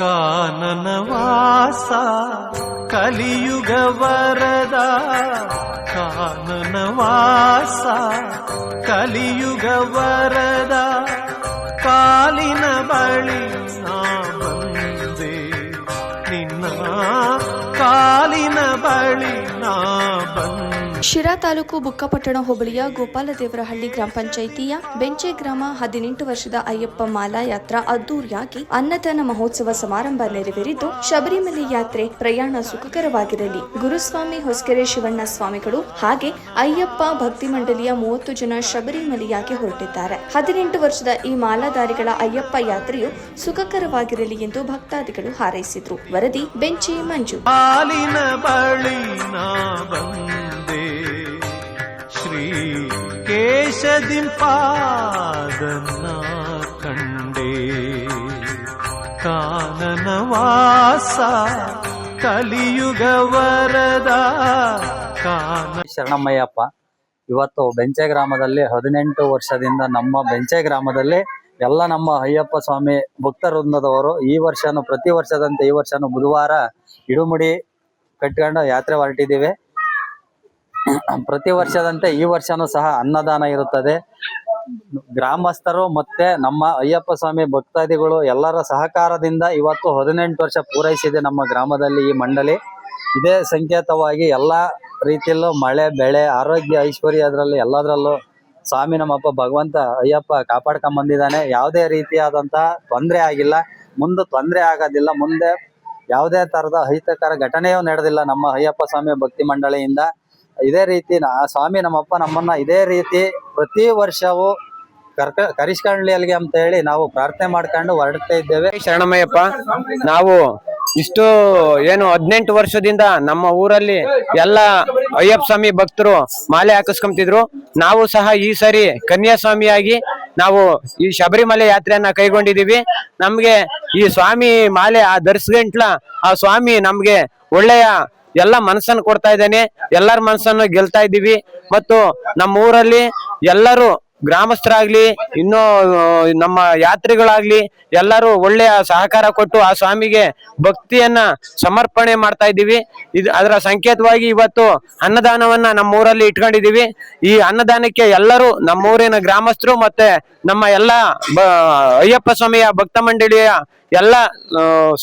ಕಾನನವಾಸ ಕಲಿಯುಗ ವರದ ಕಾನನವಾಸ ಕಲಿಯುಗ ವರದ ಶಿರಾ ತಾಲೂಕು ಬುಕ್ಕಪಟ್ಟಣ ಹೋಬಳಿಯ ಗೋಪಾಲದೇವರಹಳ್ಳಿ ಗ್ರಾಮ ಪಂಚಾಯಿತಿಯ ಬೆಂಚೆ ಗ್ರಾಮ ಹದಿನೆಂಟು ವರ್ಷದ ಅಯ್ಯಪ್ಪ ಮಾಲಾ ಯಾತ್ರಾ ಅದ್ದೂರಿಯಾಗಿ ಅನ್ನದಾನ ಮಹೋತ್ಸವ ಸಮಾರಂಭ ನೆರವೇರಿದ್ದು, ಶಬರಿಮಲೆ ಯಾತ್ರೆ ಪ್ರಯಾಣ ಸುಖಕರವಾಗಿರಲಿ. ಗುರುಸ್ವಾಮಿ ಹೊಸಕೆರೆ ಶಿವಣ್ಣ ಸ್ವಾಮಿಗಳು ಹಾಗೆ ಅಯ್ಯಪ್ಪ ಭಕ್ತಿ ಮಂಡಳಿಯ ಮೂವತ್ತು ಜನ ಶಬರಿಮಲೆಯಾಗಿ ಹೊರಟಿದ್ದಾರೆ. ಹದಿನೆಂಟು ವರ್ಷದ ಈ ಮಾಲಾಧಾರಿಗಳ ಅಯ್ಯಪ್ಪ ಯಾತ್ರೆಯು ಸುಖಕರವಾಗಿರಲಿ ಎಂದು ಭಕ್ತಾದಿಗಳು ಹಾರೈಸಿದ್ರು. ವರದಿ ಬೆಂಚಿ ಮಂಜು. ಕಾಲಿನ ಬಂದೆ ಶ್ರೀ ಕೇಶದಿಂಪಾದನ್ನ ಕಂಡೆ. ಕಾನನವಾಸ ಕಲಿಯುಗ ಕಾನ ಶರಣಮ್ಮಯ್ಯಪ್ಪ, ಇವತ್ತು ಬೆಂಚೆ ಗ್ರಾಮದಲ್ಲಿ ಹದಿನೆಂಟು ವರ್ಷದಿಂದ ನಮ್ಮ ಬೆಂಚೆ ಗ್ರಾಮದಲ್ಲಿ ಎಲ್ಲ ನಮ್ಮ ಅಯ್ಯಪ್ಪ ಸ್ವಾಮಿ ಭಕ್ತ ವೃಂದದವರು ಈ ವರ್ಷನೂ ಪ್ರತಿ ವರ್ಷದಂತೆ ಈ ವರ್ಷನೂ ಬುಧವಾರ ಇಡುಮುಡಿ ಕಟ್ಕೊಂಡು ಯಾತ್ರೆ ಹೊರಟಿದ್ದೀವಿ. ಪ್ರತಿ ವರ್ಷದಂತೆ ಈ ವರ್ಷನೂ ಸಹ ಅನ್ನದಾನ ಇರುತ್ತದೆ. ಗ್ರಾಮಸ್ಥರು ಮತ್ತೆ ನಮ್ಮ ಅಯ್ಯಪ್ಪ ಸ್ವಾಮಿ ಭಕ್ತಾದಿಗಳು ಎಲ್ಲರ ಸಹಕಾರದಿಂದ ಇವತ್ತು ಹದಿನೆಂಟು ವರ್ಷ ಪೂರೈಸಿದೆ ನಮ್ಮ ಗ್ರಾಮದಲ್ಲಿ ಈ ಮಂಡಳಿ. ಇದೇ ಸಂಕೇತವಾಗಿ ಎಲ್ಲ ರೀತಿಯಲ್ಲೂ ಮಳೆ, ಬೆಳೆ, ಆರೋಗ್ಯ, ಐಶ್ವರ್ಯ ಅದರಲ್ಲಿ ಎಲ್ಲದರಲ್ಲೂ ಸ್ವಾಮಿ ನಮ್ಮಪ್ಪ ಭಗವಂತ ಅಯ್ಯಪ್ಪ ಕಾಪಾಡ್ಕೊಂಡ್ ಬಂದಿದ್ದಾನೆ. ಯಾವುದೇ ರೀತಿಯಾದಂತಹ ತೊಂದರೆ ಆಗಿಲ್ಲ. ಮುಂದೆ ತೊಂದರೆ ಆಗೋದಿಲ್ಲ. ಮುಂದೆ ಯಾವುದೇ ತರದ ಅಹಿತಕರ ಘಟನೆಯೂ ನಡೆದಿಲ್ಲ ನಮ್ಮ ಅಯ್ಯಪ್ಪ ಸ್ವಾಮಿ ಭಕ್ತಿ ಮಂಡಳಿಯಿಂದ. ಇದೇ ರೀತಿ ಸ್ವಾಮಿ ನಮ್ಮಪ್ಪ ನಮ್ಮನ್ನ ಇದೇ ರೀತಿ ಪ್ರತಿ ವರ್ಷವೂ ಕರ್ಕ ಕರಿಸ್ಕೊಳ್ಳಿ ಅಲ್ಲಿಗೆ ಅಂತ ಹೇಳಿ ನಾವು ಪ್ರಾರ್ಥನೆ ಮಾಡ್ಕೊಂಡು ಹೊರಡ್ತಾ ಇದ್ದೇವೆ. ಶರಣಮಯ್ಯಪ್ಪ, ನಾವು ಇಷ್ಟು ಏನು ಹದಿನೆಂಟು ವರ್ಷದಿಂದ ನಮ್ಮ ಊರಲ್ಲಿ ಎಲ್ಲ ಅಯ್ಯಪ್ಪ ಸ್ವಾಮಿ ಭಕ್ತರು ಮಾಲೆ ಹಾಕಿಸ್ಕೊಂತಿದ್ರು. ನಾವು ಸಹ ಈ ಸರಿ ಕನ್ಯಾಸ್ವಾಮಿಯಾಗಿ ನಾವು ಈ ಶಬರಿಮಲೆ ಯಾತ್ರೆಯನ್ನ ಕೈಗೊಂಡಿದೀವಿ ನಮ್ಗೆ ಈ ಸ್ವಾಮಿ ಮಾಲೆ ಆ ಧರಿಸ್ಗಂಟ್ಲ ಆ ಸ್ವಾಮಿ ನಮ್ಗೆ ಒಳ್ಳೆಯ ಎಲ್ಲ ಮನಸ್ಸನ್ನು ಕೊಡ್ತಾ ಇದ್ದೇನೆ. ಎಲ್ಲರ ಮನಸ್ಸನ್ನು ಗೆಲ್ತಾ ಇದ್ದೀವಿ. ಮತ್ತು ನಮ್ಮ ಊರಲ್ಲಿ ಎಲ್ಲರೂ ಗ್ರಾಮಸ್ಥರಾಗ್ಲಿ, ಇನ್ನು ನಮ್ಮ ಯಾತ್ರಿಗಳಾಗ್ಲಿ ಎಲ್ಲರೂ ಒಳ್ಳೆಯ ಸಹಕಾರ ಕೊಟ್ಟು ಆ ಸ್ವಾಮಿಗೆ ಭಕ್ತಿಯನ್ನ ಸಮರ್ಪಣೆ ಮಾಡ್ತಾ ಇದ್ದೀವಿ. ಇದು, ಅದರ ಸಂಕೇತವಾಗಿ ಇವತ್ತು ಅನ್ನದಾನವನ್ನ ನಮ್ಮ ಊರಲ್ಲಿ ಇಟ್ಕೊಂಡಿದ್ದೀವಿ. ಈ ಅನ್ನದಾನಕ್ಕೆ ಎಲ್ಲರೂ ನಮ್ಮ ಊರಿನ ಗ್ರಾಮಸ್ಥರು ಮತ್ತೆ ನಮ್ಮ ಎಲ್ಲ ಅಯ್ಯಪ್ಪ ಸ್ವಾಮಿಯ ಭಕ್ತ ಮಂಡಳಿಯ ಎಲ್ಲ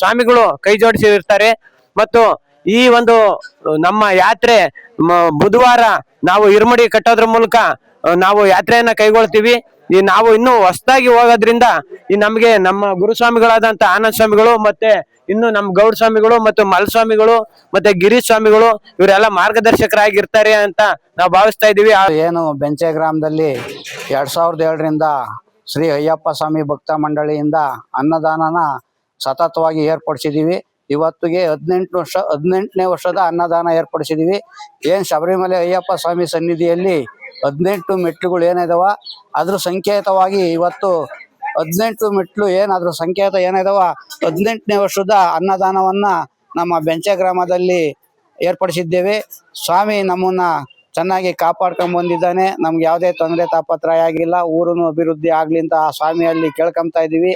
ಸ್ವಾಮಿಗಳು ಕೈ ಜೋಡಿಸಿರ್ತಾರೆ ಮತ್ತು ಈ ಒಂದು ನಮ್ಮ ಯಾತ್ರೆ ಬುಧವಾರ ನಾವು ಇರುಮಡಿ ಕಟ್ಟೋದ್ರ ಮೂಲಕ ನಾವು ಯಾತ್ರೆಯನ್ನ ಕೈಗೊಳ್ತೀವಿ. ಈ ನಾವು ಇನ್ನು ಹೊಸದಾಗಿ ಹೋಗೋದ್ರಿಂದ ಈ ನಮಗೆ ನಮ್ಮ ಗುರುಸ್ವಾಮಿಗಳಾದಂತ ಆನಂದ ಸ್ವಾಮಿಗಳು ಮತ್ತೆ ಇನ್ನು ನಮ್ಮ ಗೌಡ ಸ್ವಾಮಿಗಳು ಮತ್ತು ಮಲ್ಸ್ವಾಮಿಗಳು ಮತ್ತೆ ಗಿರೀಶ್ ಸ್ವಾಮಿಗಳು ಇವರೆಲ್ಲ ಮಾರ್ಗದರ್ಶಕರಾಗಿರ್ತಾರೆ ಅಂತ ನಾವು ಭಾವಿಸ್ತಾ ಇದೀವಿ ಏನು ಬೆಂಚೆ ಗ್ರಾಮದಲ್ಲಿ ಎರಡ್ ಸಾವಿರದ ಏಳರಿಂದ ಶ್ರೀ ಅಯ್ಯಪ್ಪ ಸ್ವಾಮಿ ಭಕ್ತ ಮಂಡಳಿಯಿಂದ ಅನ್ನದಾನನ ಸತತವಾಗಿ ಏರ್ಪಡಿಸಿದೀವಿ ಇವತ್ತಿಗೆ ಹದಿನೆಂಟು ವರ್ಷ, ಹದಿನೆಂಟನೇ ವರ್ಷದ ಅನ್ನದಾನ ಏರ್ಪಡಿಸಿದೀವಿ. ಏನ್ ಶಬರಿಮಲೆ ಅಯ್ಯಪ್ಪ ಸ್ವಾಮಿ ಸನ್ನಿಧಿಯಲ್ಲಿ ಹದಿನೆಂಟು ಮೆಟ್ಲುಗಳು ಏನಿದಾವ, ಅದ್ರ ಸಂಕೇತವಾಗಿ ಇವತ್ತು ಹದಿನೆಂಟು ಮೆಟ್ಲು ಏನಾದ್ರೂ ಸಂಕೇತ ಏನಿದಾವ, ಹದಿನೆಂಟನೇ ವರ್ಷದ ಅನ್ನದಾನವನ್ನ ನಮ್ಮ ಬೆಂಚೆ ಗ್ರಾಮದಲ್ಲಿ ಏರ್ಪಡಿಸಿದ್ದೇವೆ. ಸ್ವಾಮಿ ನಮ್ಮನ್ನ ಚೆನ್ನಾಗಿ ಕಾಪಾಡ್ಕೊಂಡ್ ಬಂದಿದ್ದಾನೆ. ನಮ್ಗೆ ಯಾವುದೇ ತೊಂದರೆ ತಾಪತ್ರಯ ಆಗಿಲ್ಲ ಊರನ್ನು ಅಭಿವೃದ್ಧಿ ಆಗ್ಲಿ ಅಂತ ಆ ಸ್ವಾಮಿಯಲ್ಲಿ ಕೇಳ್ಕೊಂತ ಇದೀವಿ